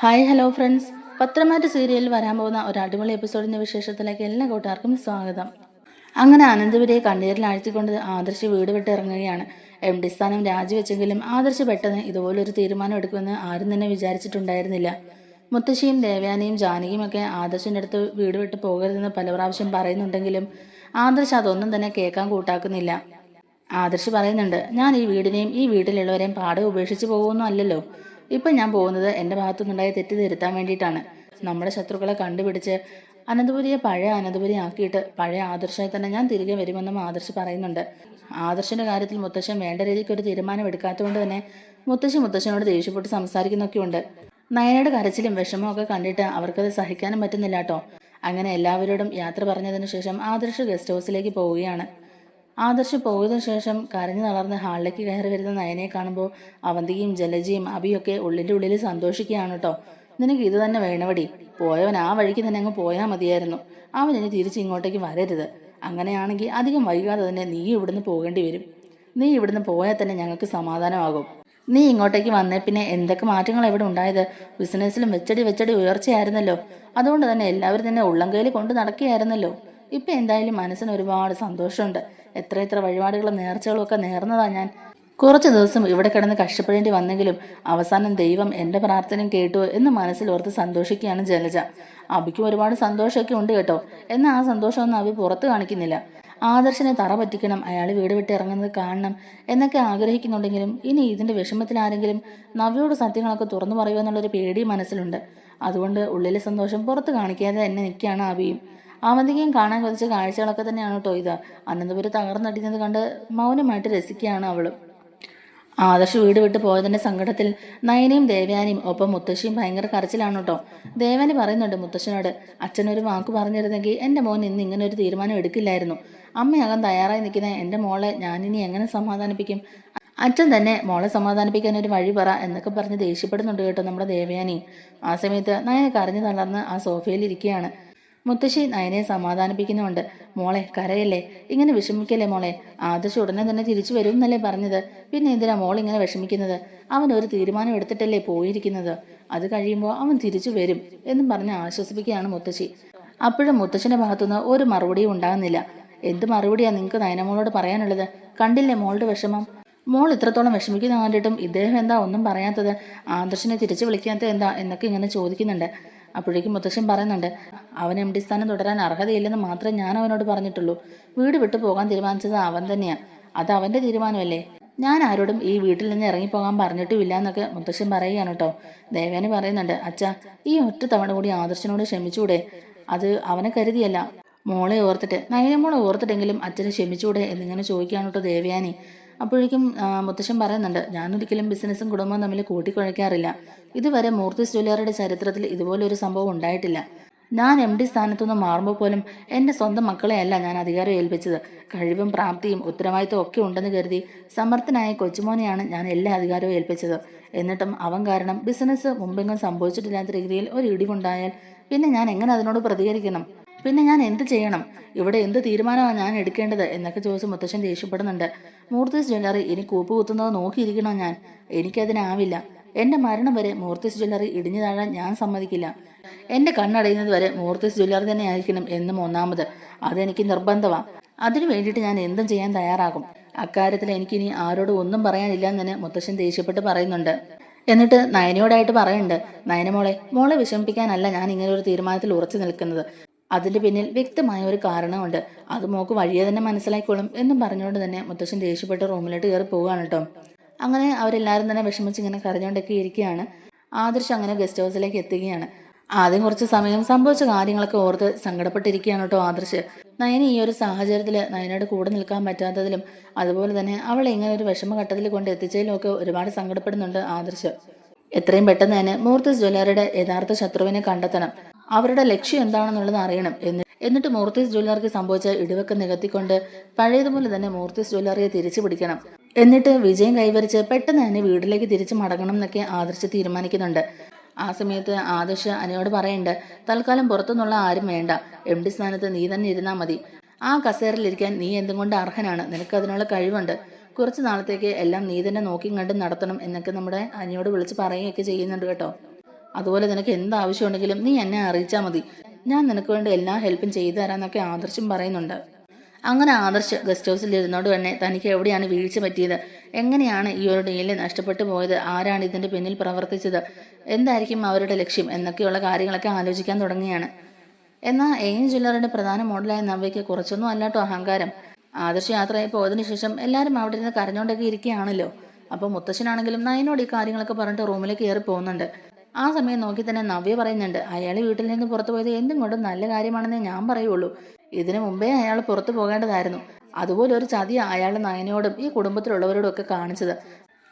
Hi hello friends. പത്രമാറ്റ് സീരിയലിൽ വരാൻ പോകുന്ന ഒരു അടിപൊളി എപ്പിസോഡിന്റെ വിശേഷത്തിലേക്ക് എല്ലാ കൂട്ടുകാർക്കും സ്വാഗതം. അങ്ങനെ അനന്തപുരിയെ കണ്ണീരിൽ ആഴ്ത്തിക്കൊണ്ട് ആദർശ് വീട് വിട്ട് ഇറങ്ങുകയാണ്. എം ഡി സ്ഥാനം രാജിവെച്ചെങ്കിലും ആദർശ് പെട്ടെന്ന് ഇതുപോലൊരു തീരുമാനം എടുക്കുമെന്ന് ആരും തന്നെ വിചാരിച്ചിട്ടുണ്ടായിരുന്നില്ല. മുത്തശ്ശിയും ദേവയാനിയും ജാനകിയും ഒക്കെ ആദർശിന്റെ അടുത്ത് വീട് വിട്ട് പോകരുതെന്ന് പല പ്രാവശ്യം പറയുന്നുണ്ടെങ്കിലും ആദർശ് അതൊന്നും തന്നെ കേൾക്കാൻ കൂട്ടാക്കുന്നില്ല. ആദർശ് പറയുന്നുണ്ട് ഞാൻ ഈ വീടിനെയും ഈ വീട്ടിലുള്ളവരെയും പാടെ ഉപേക്ഷിച്ച് പോകുമെന്നും അല്ലല്ലോ ഇപ്പം ഞാൻ പോകുന്നത് എന്റെ ഭാഗത്തുനിന്നുണ്ടായ തെറ്റ് തിരുത്താൻ വേണ്ടിയിട്ടാണ്. നമ്മുടെ ശത്രുക്കളെ കണ്ടുപിടിച്ച് അനന്തപുരിയെ പഴയ അനന്തപുരി ആക്കിയിട്ട് പഴയ ആദർശമായി തന്നെ ഞാൻ തിരികെ വരുമെന്നും ആദർശ് പറയുന്നുണ്ട്. ആദർശിന്റെ കാര്യത്തിൽ മുത്തശ്ശൻ വേണ്ട രീതിക്ക് ഒരു തീരുമാനം എടുക്കാത്തതുകൊണ്ട് തന്നെ മുത്തശ്ശി മുത്തശ്ശനോട് ദേഷ്യപ്പെട്ട് സംസാരിക്കുന്നൊക്കെയുണ്ട് നയനയുടെ കരച്ചിലും വിഷമവും ഒക്കെ കണ്ടിട്ട് അവർക്കത് സഹിക്കാനും പറ്റുന്നില്ല കേട്ടോ. അങ്ങനെ എല്ലാവരോടും യാത്ര പറഞ്ഞതിന് ശേഷം ആദർശ് ഗസ്റ്റ് ഹൗസിലേക്ക് പോവുകയാണ്. ആദർശ് പോയതിനു ശേഷം കരഞ്ഞു തളർന്ന് ഹാളിലേക്ക് കയറി വരുന്ന നയനെ കാണുമ്പോൾ അവന്തിയും ജലജയും അബിയൊക്കെ ഉള്ളിന്റെ ഉള്ളിൽ സന്തോഷിക്കുകയാണ് കേട്ടോ. നിനക്ക് ഇത് തന്നെ വേണവടി. പോയവൻ ആ വഴിക്ക് തന്നെ അങ്ങ് പോയാൽ മതിയായിരുന്നു. അവൻ ഇനി തിരിച്ച് ഇങ്ങോട്ടേക്ക് വരരുത്. അങ്ങനെയാണെങ്കിൽ അധികം വൈകാതെ തന്നെ നീ ഇവിടുന്ന് പോകേണ്ടി വരും. നീ ഇവിടുന്ന് പോയാൽ തന്നെ ഞങ്ങൾക്ക് സമാധാനമാകും. നീ ഇങ്ങോട്ടേക്ക് വന്നേ പിന്നെ എന്തൊക്കെ മാറ്റങ്ങൾ ഇവിടെ ഉണ്ടായത്? ബിസിനസ്സിലും വെച്ചടി വെച്ചടി ഉയർച്ചയായിരുന്നല്ലോ. അതുകൊണ്ട് തന്നെ എല്ലാവരും തന്നെ ഉള്ളംകൈയിൽ കൊണ്ട് നടക്കുകയായിരുന്നല്ലോ. ഇപ്പൊ എന്തായാലും മനസ്സിന് ഒരുപാട് സന്തോഷമുണ്ട്. എത്ര എത്ര വഴിപാടുകളും നേർച്ചകളൊക്കെ നേർന്നതാ ഞാൻ. കുറച്ച് ദിവസം ഇവിടെ കിടന്ന് കഷ്ടപ്പെടേണ്ടി വന്നെങ്കിലും അവസാനം ദൈവം എന്റെ പ്രാർത്ഥനയും കേട്ടു എന്ന് മനസ്സിൽ ഓർത്ത് സന്തോഷിക്കുകയാണ് ജലജ. അബിക്കും ഒരുപാട് സന്തോഷമൊക്കെ ഉണ്ട് കേട്ടോ. എന്നാൽ ആ സന്തോഷമൊന്നും അവി പുറത്ത് കാണിക്കുന്നില്ല. ആദർശനെ തറ പറ്റിക്കണം അയാൾ വീട് വിട്ട് ഇറങ്ങുന്നത് കാണണം എന്നൊക്കെ ആഗ്രഹിക്കുന്നുണ്ടെങ്കിലും ഇനി ഇതിന്റെ വിഷമത്തിൽ ആരെങ്കിലും നവ്യോട് സത്യങ്ങളൊക്കെ തുറന്നു പറയുമോ എന്നുള്ളൊരു പേടി മനസ്സിലുണ്ട്. അതുകൊണ്ട് ഉള്ളിലെ സന്തോഷം പുറത്ത് കാണിക്കാതെ തന്നെ നിൽക്കുകയാണ് അബിയും. അവന്തികയും കാണാൻ കൊതിച്ച കാഴ്ചകളൊക്കെ തന്നെയാണ് കേട്ടോ ഇത്. അനന്തപുരം തകർന്നടിഞ്ഞത് കണ്ട് മൗനമായിട്ട് രസിക്കുകയാണ് അവളും. ആദർശ് വീട് വിട്ട് പോയതിന്റെ സങ്കടത്തിൽ നയനയും ദേവയാനിയും ഒപ്പം മുത്തശ്ശിയും ഭയങ്കര കരച്ചിലാണ് കേട്ടോ. ദേവാനി പറയുന്നുണ്ട് മുത്തശ്ശനോട് അച്ഛനൊരു വാക്ക് പറഞ്ഞിരുന്നെങ്കിൽ എന്റെ മോൻ ഇന്ന് ഇങ്ങനെ ഒരു തീരുമാനം എടുക്കില്ലായിരുന്നു. അമ്മയാകാൻ തയ്യാറായി നിൽക്കുന്ന എന്റെ മോളെ ഞാൻ ഇനി എങ്ങനെ സമാധാനിപ്പിക്കും? അച്ഛൻ തന്നെ മോളെ സമാധാനിപ്പിക്കാൻ ഒരു വഴി പറ എന്നൊക്കെ പറഞ്ഞ് ദേഷ്യപ്പെടുന്നുണ്ട് കേട്ടോ നമ്മുടെ ദേവയാനി. ആ സമയത്ത് നയനെ കരഞ്ഞു തളർന്ന് ആ സോഫയിൽ ഇരിക്കുകയാണ്. മുത്തശ്ശി നയനെ സമാധാനിപ്പിക്കുന്നുണ്ട് മോളെ കരയല്ലേ? ഇങ്ങനെ വിഷമിക്കല്ലേ മോളെ? ആദർശ് ഉടനെ തന്നെ തിരിച്ചു വരും എന്നല്ലേ പറഞ്ഞത്. പിന്നെ എന്തിനാ മോൾ ഇങ്ങനെ വിഷമിക്കുന്നത്? അവൻ ഒരു തീരുമാനം എടുത്തിട്ടല്ലേ പോയിരിക്കുന്നത്? അത് കഴിയുമ്പോൾ അവൻ തിരിച്ചു വരും എന്നും പറഞ്ഞ് ആശ്വസിപ്പിക്കുകയാണ് മുത്തശ്ശി. അപ്പോഴും മുത്തശ്ശിന്റെ ഭാഗത്തുനിന്ന് ഒരു മറുപടിയും ഉണ്ടാകുന്നില്ല. എന്ത് മറുപടിയാ നിങ്ങൾക്ക് നയനമോളോട് പറയാനുള്ളത്? കണ്ടില്ലേ മോളുടെ വിഷമം? മോൾ ഇത്രത്തോളം വിഷമിക്കുന്ന കണ്ടിട്ടും ഇദ്ദേഹം എന്താ ഒന്നും പറയാത്തത്? ആദർശിനെ തിരിച്ചു വിളിക്കാത്തത് എന്താ എന്നൊക്കെ ഇങ്ങനെ ചോദിക്കുന്നുണ്ട്. അപ്പോഴേക്കും മുത്തശ്ശൻ പറയുന്നുണ്ട് അവൻ എം ഡി സ്ഥാനം തുടരാൻ അർഹതയില്ലെന്ന് മാത്രമേ ഞാൻ അവനോട് പറഞ്ഞിട്ടുള്ളൂ. വീട് വിട്ടു പോകാൻ തീരുമാനിച്ചത് അവൻ തന്നെയാണ് അത് അവന്റെ തീരുമാനമല്ലേ? ഞാൻ ആരോടും ഈ വീട്ടിൽ നിന്ന് ഇറങ്ങിപ്പോകാൻ പറഞ്ഞിട്ടുമില്ല എന്നൊക്കെ മുത്തശ്ശൻ പറയുകയാണ് കേട്ടോ. ദേവേനെ പറയുന്നുണ്ട് അച്ഛാ ഈ ഒറ്റ തവണ കൂടി ആദർശനോട് ക്ഷമിച്ചൂടെ അത് അവനെ കരുതിയല്ല. മോളെ ഓർത്തിട്ട് നയനമോളെ ഓർത്തിട്ടെങ്കിലും അച്ഛനെ ക്ഷമിച്ചൂടെ എന്നിങ്ങനെ ചോദിക്കുകയാണ് കേട്ടോ ദേവയാനി. അപ്പോഴേക്കും മുത്തശ്ശൻ പറയുന്നുണ്ട് ഞാനൊരിക്കലും ബിസിനസ്സും കുടുംബവും തമ്മിൽ കൂട്ടിക്കുഴയ്ക്കാറില്ല. ഇതുവരെ മൂർത്തി ജ്വല്ലറിയുടെ ചരിത്രത്തിൽ ഇതുപോലൊരു സംഭവം ഉണ്ടായിട്ടില്ല. ഞാൻ എം ഡി സ്ഥാനത്തുനിന്ന് മാറുമ്പോൾ പോലും എന്റെ സ്വന്തം മക്കളെയല്ല ഞാൻ അധികാരം ഏൽപ്പിച്ചത്. കഴിവും പ്രാപ്തിയും ഉത്തരവാദിത്വം ഒക്കെ ഉണ്ടെന്ന് കരുതി സമർത്ഥനായ കൊച്ചുമോനെയാണ് ഞാൻ എല്ലാ അധികാരവും ഏൽപ്പിച്ചത്. എന്നിട്ടും അവൻ കാരണം ബിസിനസ് മുമ്പെങ്ങും സംഭവിച്ചിട്ടില്ലാത്ത രീതിയിൽ ഒരു ഇടിവുണ്ടായാൽ പിന്നെ ഞാൻ എങ്ങനെ അതിനോട് പ്രതികരിക്കണം? പിന്നെ ഞാൻ എന്ത് ചെയ്യണം? ഇവിടെ എന്ത് തീരുമാനമാണ് ഞാൻ എടുക്കേണ്ടത്? എന്നൊക്കെ ചോദിച്ച് മുത്തശ്ശൻ ദേഷ്യപ്പെടുന്നുണ്ട്. മൂർത്തീസ് ജ്വല്ലറി ഇനി കൂപ്പ് കുത്തുന്നത് നോക്കിയിരിക്കണോ ഞാൻ? എനിക്കതിനാവില്ല. എന്റെ മരണം വരെ മൂർത്തീസ് ജ്വല്ലറി ഇടിഞ്ഞു താഴാൻ ഞാൻ സമ്മതിക്കില്ല. എന്റെ കണ്ണടയുന്നത് വരെ മൂർത്തീസ് ജ്വല്ലറി തന്നെ ആയിരിക്കണം എന്നും ഒന്നാമത്. അതെനിക്ക് നിർബന്ധമാണ് അതിനു വേണ്ടിയിട്ട് ഞാൻ എന്തും ചെയ്യാൻ തയ്യാറാകും. അക്കാര്യത്തിൽ എനിക്കിനി ആരോടും ഒന്നും പറയാനില്ല എന്ന് തന്നെ മുത്തശ്ശൻ ദേഷ്യപ്പെട്ട് പറയുന്നുണ്ട്. എന്നിട്ട് നയനയോടായിട്ട് പറയുന്നുണ്ട്. നയനമോളെ മോളെ വിഷമിപ്പിക്കാനല്ല ഞാൻ ഇങ്ങനെ ഒരു തീരുമാനത്തിൽ ഉറച്ചു നിൽക്കുന്നത്. അതിന്റെ പിന്നിൽ വ്യക്തമായ ഒരു കാരണമുണ്ട്. അത് മോക്ക് വഴിയെ തന്നെ മനസ്സിലായിക്കോളും എന്നും പറഞ്ഞുകൊണ്ട് തന്നെ മുത്തശ്ശൻ ദേഷ്യപ്പെട്ട് റൂമിലോട്ട് കയറി പോവുകയാണ് കേട്ടോ. അങ്ങനെ അവരെല്ലാവരും തന്നെ വിഷമിച്ച് ഇങ്ങനെ കരഞ്ഞുകൊണ്ടൊക്കെ ഇരിക്കുകയാണ്. ആദർശ് അങ്ങനെ ഗസ്റ്റ് ഹൗസിലേക്ക് എത്തുകയാണ്. ആദ്യം കുറച്ച് സമയം സംഭവിച്ച കാര്യങ്ങളൊക്കെ ഓർത്ത് സങ്കടപ്പെട്ടിരിക്കുകയാണ് കേട്ടോ ആദർശ്. നയന ഈ ഒരു സാഹചര്യത്തിൽ നയനോട് കൂടെ നിൽക്കാൻ പറ്റാത്തതിലും അതുപോലെ തന്നെ അവളെ ഇങ്ങനെ ഒരു വിഷമഘട്ടത്തിൽ കൊണ്ട് എത്തിച്ചതിലും ഒക്കെ ഒരുപാട് സങ്കടപ്പെടുന്നുണ്ട് ആദർശ്. എത്രയും പെട്ടെന്ന് തന്നെ മൂർത്തി ജ്വല്ലറിയുടെ യഥാർത്ഥ ശത്രുവിനെ കണ്ടെത്തണം. അവരുടെ ലക്ഷ്യം എന്താണെന്നുള്ളത് അറിയണം എന്ന്. എന്നിട്ട് മൂർത്തിസ് ജ്വല്ലറിക്ക് സംഭവിച്ച ഇടിവൊക്കെ നികത്തിക്കൊണ്ട് പഴയതുപോലെ തന്നെ മൂർത്തിസ് ജ്വല്ലറിയെ തിരിച്ചു പിടിക്കണം. എന്നിട്ട് വിജയം കൈവരിച്ച് പെട്ടെന്ന് തന്നെ വീട്ടിലേക്ക് തിരിച്ചു മടങ്ങണം എന്നൊക്കെ ആദർശ് തീരുമാനിക്കുന്നുണ്ട്. ആ സമയത്ത് ആദർശ് അനയോട് പറയണ്ട് തൽക്കാലം പുറത്തുനിന്നുള്ള ആരും വേണ്ട. എം ഡി സ്ഥാനത്ത് നീ തന്നെ ഇരുന്നാൽ മതി. ആ കസേരയിലിരിക്കാൻ നീ എന്തും കൊണ്ട് അർഹനാണ്? നിനക്ക് അതിനുള്ള കഴിവുണ്ട്. കുറച്ച് നാളത്തേക്ക് എല്ലാം നീ തന്നെ നോക്കിയും കണ്ടും നടത്തണം എന്നൊക്കെ നമ്മുടെ അനിയോട് വിളിച്ച് പറയുകയൊക്കെ ചെയ്യുന്നുണ്ട് കേട്ടോ. അതുപോലെ നിനക്ക് എന്ത് ആവശ്യമുണ്ടെങ്കിലും നീ എന്നെ അറിയിച്ചാൽ മതി. ഞാൻ നിനക്ക് വേണ്ടി എല്ലാ ഹെൽപ്പും ചെയ്തു തരാമെന്നൊക്കെ ആദർശം പറയുന്നുണ്ട്. അങ്ങനെ ആദർശ് ഗസ്റ്റ് ഹൗസിൽ ഇരുന്നോട് തന്നെ തനിക്ക് എവിടെയാണ് വീഴ്ച പറ്റിയത്? എങ്ങനെയാണ് ഈ ഒരു ഡീൽ നഷ്ടപ്പെട്ടു പോയത്? ആരാണ് ഇതിന്റെ പിന്നിൽ പ്രവർത്തിച്ചത്? എന്തായിരിക്കും അവരുടെ ലക്ഷ്യം? എന്നൊക്കെയുള്ള കാര്യങ്ങളൊക്കെ ആലോചിക്കാൻ തുടങ്ങിയാണ് എന്നാൽ എയിൻ ജ്വല്ലറിന്റെ പ്രധാന മോഡലായ നവയ്ക്ക് കുറച്ചൊന്നും അല്ലാട്ടോ അഹങ്കാരം. ആദർശ യാത്രയായി പോയതിനു ശേഷം എല്ലാവരും അവിടെ ഇരുന്ന് കരഞ്ഞോണ്ടൊക്കെ ഇരിക്കുകയാണല്ലോ. അപ്പോൾ മുത്തശ്ശനാണെങ്കിലും നയനോട് ഈ കാര്യങ്ങളൊക്കെ പറഞ്ഞിട്ട് റൂമിലേക്ക് കയറി പോകുന്നുണ്ട്. ആ സമയം നോക്കി തന്നെ നവ്യ പറയുന്നുണ്ട് അയാൾ വീട്ടിൽ നിന്ന് പുറത്തു പോയത് എന്തും കൊണ്ടും നല്ല കാര്യമാണെന്നേ ഞാൻ പറയുള്ളൂ. ഇതിനു മുമ്പേ അയാൾ പുറത്തു പോകേണ്ടതായിരുന്നു. അതുപോലെ ഒരു ചതി അയാൾ നയനോടും ഈ കുടുംബത്തിലുള്ളവരോടും ഒക്കെ കാണിച്ചത്.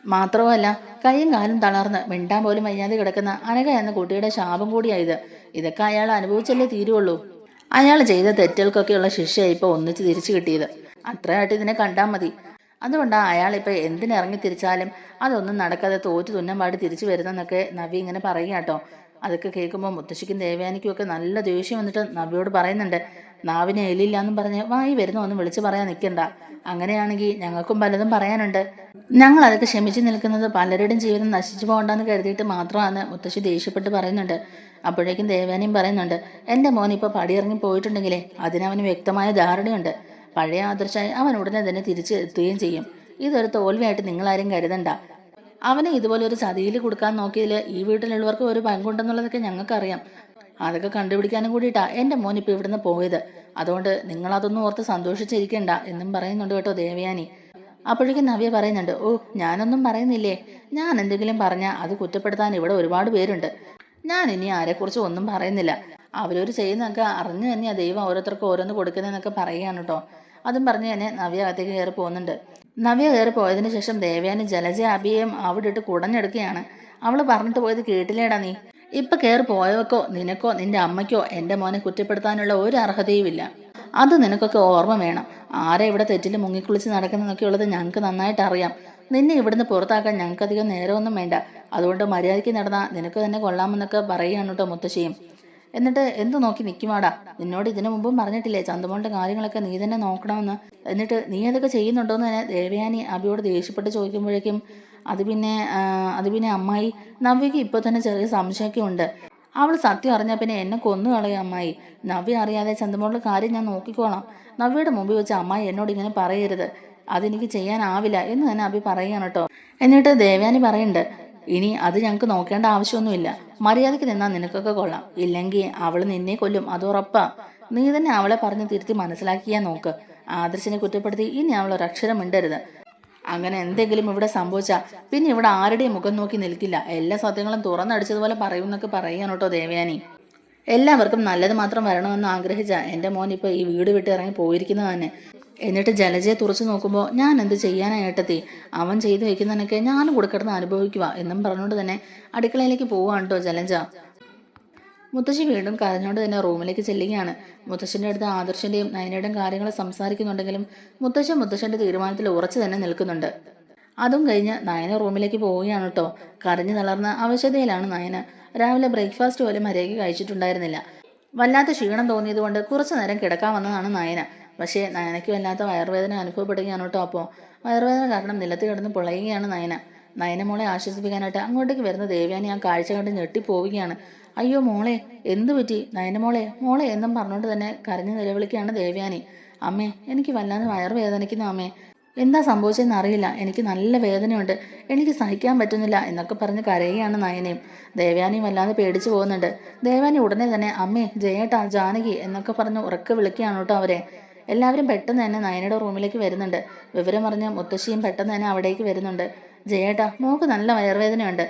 മാത്രവുമല്ല കൈയും കാലും തളർന്ന് മിണ്ടാൻ പോലും വയ്യാതെ കിടക്കുന്ന അനക എന്ന കുട്ടിയുടെ ശാപം കൂടിയായത് ഇതൊക്കെ അയാൾ അനുഭവിച്ചല്ലേ തീരുള്ളൂ അയാൾ ചെയ്ത തെറ്റുകൾക്കൊക്കെയുള്ള ശിക്ഷയായി ഇപ്പോൾ ഒന്നിച്ച് തിരിച്ചു കിട്ടിയത്. അത്രയായിട്ട് ഇതിനെ കണ്ടാൽ മതി. അതുകൊണ്ടാണ് അയാൾ ഇപ്പോൾ എന്തിനിറങ്ങി തിരിച്ചാലും അതൊന്നും നടക്കാതെ തോറ്റു തുന്നം പാടി തിരിച്ചു വരുന്നെന്നൊക്കെ നവി ഇങ്ങനെ പറയുക കേട്ടോ. അതൊക്കെ കേൾക്കുമ്പോൾ മുത്തശ്ശിക്കും ദേവയാനിക്കും ഒക്കെ നല്ല ദേഷ്യം വന്നിട്ട് നവിയോട് പറയുന്നുണ്ട്. നാവിനെ എലിയില്ല എന്നും പറഞ്ഞ് വായി വരുന്ന ഒന്നും വിളിച്ചു പറയാൻ നിൽക്കണ്ട. അങ്ങനെയാണെങ്കിൽ ഞങ്ങൾക്കും പലതും പറയാനുണ്ട്. ഞങ്ങൾ അതൊക്കെ ക്ഷമിച്ച് നിൽക്കുന്നത് പലരുടെയും ജീവിതം നശിച്ചു പോകണ്ടെന്ന് കരുതിയിട്ട് മാത്രമാണ് മുത്തശ്ശി ദേഷ്യപ്പെട്ട് പറയുന്നുണ്ട്. അപ്പോഴേക്കും ദേവാനിയും പറയുന്നുണ്ട്. എന്റെ മോൻ ഇപ്പോൾ പടിയിറങ്ങി പോയിട്ടുണ്ടെങ്കിലേ അതിനവന് വ്യക്തമായ ധാരണയുണ്ട്. പഴയ ആദർശമായി അവൻ ഉടനെ തന്നെ തിരിച്ച് എത്തുകയും ചെയ്യും. ഇതൊരു തോൽവിയായിട്ട് നിങ്ങളാരും കരുതണ്ട. അവനെ ഇതുപോലെ ഒരു ചതിയിൽ കൊടുക്കാൻ നോക്കിയതിൽ ഈ വീട്ടിലുള്ളവർക്ക് ഒരു പങ്കുണ്ടെന്നുള്ളതൊക്കെ ഞങ്ങൾക്കറിയാം. അതൊക്കെ കണ്ടുപിടിക്കാനും കൂടിയിട്ടാ എന്റെ മോൻ ഇപ്പോൾ ഇവിടുന്ന് പോയത്. അതുകൊണ്ട് നിങ്ങൾ അതൊന്നും ഓർത്ത് സന്തോഷിച്ചിരിക്കണ്ട എന്നും പറയുന്നുണ്ട് കേട്ടോ ദേവയാനി. അപ്പോഴേക്കും നവ്യ പറയുന്നുണ്ട് ഓ ഞാനൊന്നും പറയുന്നില്ലേ? ഞാൻ എന്തെങ്കിലും പറഞ്ഞാൽ അത് കുറ്റപ്പെടുത്താൻ ഇവിടെ ഒരുപാട് പേരുണ്ട്. ഞാൻ ഇനി ആരെക്കുറിച്ച് ഒന്നും പറയുന്നില്ല. അവരൊരു ചെയ്യുന്നതൊക്കെ അറിഞ്ഞു തന്നെയാ ദൈവം ഓരോരുത്തർക്കും ഓരോന്ന് കൊടുക്കുന്നതെന്നൊക്കെ പറയുകയാണ് കേട്ടോ. അതും പറഞ്ഞ് തന്നെ നവ്യ അകത്തേക്ക് കയറി പോകുന്നുണ്ട്. നവ്യ കയറി പോയതിനു ശേഷം ദേവയാനി ജലജ അഭിയം അവിടെ ഇട്ട് കുടഞ്ഞെടുക്കുകയാണ്. അവൾ പറഞ്ഞിട്ട് പോയത് കേട്ടില്ലേടാ നീ? ഇപ്പൊ കയറി പോയവക്കോ നിനക്കോ നിന്റെ അമ്മയ്ക്കോ എന്റെ മോനെ കുറ്റപ്പെടുത്താനുള്ള ഒരു അർഹതയുമില്ല അത് നിനക്കൊക്കെ ഓർമ്മ വേണം. ആരെ ഇവിടെ തെറ്റിൽ മുങ്ങിക്കുളിച്ച് നടക്കുന്നതൊക്കെ ഉള്ളത് ഞങ്ങൾക്ക് നന്നായിട്ട് അറിയാം. നിന്നെ ഇവിടുന്ന് പുറത്താക്കാൻ ഞങ്ങൾക്കധികം നേരമൊന്നും വേണ്ട. അതുകൊണ്ട് മര്യാദയ്ക്ക് നടന്നാൽ നിനക്ക് തന്നെ കൊള്ളാമെന്നൊക്കെ പറയുകയാണ് കേട്ടോ മുത്തശ്ശിയും. എന്നിട്ട് എന്ത് നോക്കി നിൽക്കുമാടാ നിന്നോട് ഇതിനു മുമ്പും പറഞ്ഞിട്ടില്ലേ ചന്തുമോളുടെ കാര്യങ്ങളൊക്കെ നീ തന്നെ നോക്കണമെന്ന്. എന്നിട്ട് നീ അതൊക്കെ ചെയ്യുന്നുണ്ടോയെന്ന് തന്നെ ദേവയാനി അബിയോട് ദേഷ്യപ്പെട്ട് ചോദിക്കുമ്പോഴേക്കും അത് പിന്നെ അത് പിന്നെ അമ്മായി നവ്യക്ക് ഇപ്പോൾ തന്നെ ചെറിയ സംശയമൊക്കെ ഉണ്ട്. അവൾ സത്യം അറിഞ്ഞാൽ പിന്നെ എന്നെ കൊന്നു കളയും അമ്മായി. നവ്യ അറിയാതെ ചന്തമോളുടെ കാര്യം ഞാൻ നോക്കിക്കോളാം. നവ്യയുടെ മുമ്പിൽ വെച്ച് അമ്മായി എന്നോട് ഇങ്ങനെ പറയരുത്. അതെനിക്ക് ചെയ്യാനാവില്ല എന്ന് തന്നെ അഭി പറയുകയാണ് കേട്ടോ. എന്നിട്ട് ദേവയാനി പറയുന്നുണ്ട് ഇനി അത് ഞങ്ങൾക്ക് നോക്കേണ്ട ആവശ്യമൊന്നുമില്ല. മര്യാദയ്ക്ക് നിന്നാ നിനക്കൊക്കെ കൊള്ളാം. ഇല്ലെങ്കിൽ അവൾ നിന്നെ കൊല്ലും. അത് ഉറപ്പാ. നീ തന്നെ അവളെ പറഞ്ഞ് തിരുത്തി മനസ്സിലാക്കിയാ നോക്ക്. ആദർശിനെ കുറ്റപ്പെടുത്തി ഇനി അവൾ ഒരക്ഷരം മിണ്ടരുത്. അങ്ങനെ എന്തെങ്കിലും ഇവിടെ സംഭവിച്ചാൽ പിന്നെ ഇവിടെ ആരുടെയും മുഖം നോക്കി നിൽക്കില്ല. എല്ലാ സത്യങ്ങളും തുറന്നടിച്ചതുപോലെ പറയുമെന്നൊക്കെ പറയുകയാണ് കേട്ടോ ദേവയാനി. എല്ലാവർക്കും നല്ലത് മാത്രം വരണമെന്ന് ആഗ്രഹിച്ച എന്റെ മോൻ ഇപ്പോൾ ഈ വീട് വിട്ട് ഇറങ്ങി പോയിരിക്കുന്നത് തന്നെ. എന്നിട്ട് ജലജയെ തുറച്ചു നോക്കുമ്പോൾ ഞാൻ എന്ത് ചെയ്യാനായിട്ടെത്തി അവൻ ചെയ്തു വയ്ക്കുന്നതിനൊക്കെ ഞാനും കൂടെ കിടന്ന് അനുഭവിക്കുക എന്നും പറഞ്ഞുകൊണ്ട് തന്നെ അടുക്കളയിലേക്ക് പോവുകയാണ് കേട്ടോ ജലജ. മുത്തശ്ശി വീണ്ടും കരഞ്ഞുകൊണ്ട് തന്നെ റൂമിലേക്ക് ചെല്ലുകയാണ്. മുത്തശ്ശന്റെ അടുത്ത് ആദർശന്റെയും നയനയുടെയും കാര്യങ്ങൾ സംസാരിക്കുന്നുണ്ടെങ്കിലും മുത്തശ്ശൻ മുത്തശ്ശന്റെ തീരുമാനത്തിൽ ഉറച്ചു തന്നെ നിൽക്കുന്നുണ്ട്. അതും കഴിഞ്ഞ് നയന റൂമിലേക്ക് പോവുകയാണ് കേട്ടോ കരഞ്ഞു തളർന്ന അവശതയിലാണ് നയന. രാവിലെ ബ്രേക്ക്ഫാസ്റ്റ് പോലും മര്യാദയ്ക്ക് കഴിച്ചിട്ടുണ്ടായിരുന്നില്ല. വല്ലാത്ത ക്ഷീണം തോന്നിയതുകൊണ്ട് കുറച്ചു നേരം കിടക്കാൻ വന്നതാണ് നയന. പക്ഷേ നയനയ്ക്ക് വല്ലാത്ത വയറുവേദന അനുഭവപ്പെടുകയാണ് കേട്ടോ അപ്പോൾ വയറുവേദന കാരണം നിലത്ത് കിടന്ന് പുളയുകയാണ് നയന. നയന മോളെ ആശ്വസിപ്പിക്കാനായിട്ട് അങ്ങോട്ടേക്ക് വരുന്ന ദേവ്യാനി ആ കാഴ്ച കണ്ട് ഞെട്ടിപ്പോവുകയാണ്. അയ്യോ മോളെ എന്തു പറ്റി? നയന മോളെ മോളെ എന്നും പറഞ്ഞുകൊണ്ട് തന്നെ കരഞ്ഞു നിലവിളിക്കുകയാണ് ദേവ്യാനി. അമ്മേ എനിക്ക് വല്ലാതെ വയറുവേദനിക്കുന്നു അമ്മേ. എന്താ സംഭവിച്ചതെന്ന് അറിയില്ല. എനിക്ക് നല്ല വേദനയുണ്ട്. എനിക്ക് സഹിക്കാൻ പറ്റുന്നില്ല എന്നൊക്കെ പറഞ്ഞ് കരയുകയാണ് നയനയും. ദേവയാനിയും വല്ലാതെ പേടിച്ചു പോകുന്നുണ്ട്. ദേവ്യാനി ഉടനെ തന്നെ അമ്മേ ജയേട്ടാ ജാനകി എന്നൊക്കെ പറഞ്ഞ് ഉറക്കെ വിളിക്കുകയാണ് കേട്ടോ അവരെ. എല്ലാവരും പെട്ടെന്ന് തന്നെ നയനയുടെ റൂമിലേക്ക് വരുന്നുണ്ട്. വിവരം അറിഞ്ഞ മുത്തശ്ശിയും പെട്ടെന്ന് തന്നെ അവിടേക്ക് വരുന്നുണ്ട്. ജയേട്ടാ മോക്ക് നല്ല വയറുവേദനയുണ്ട്.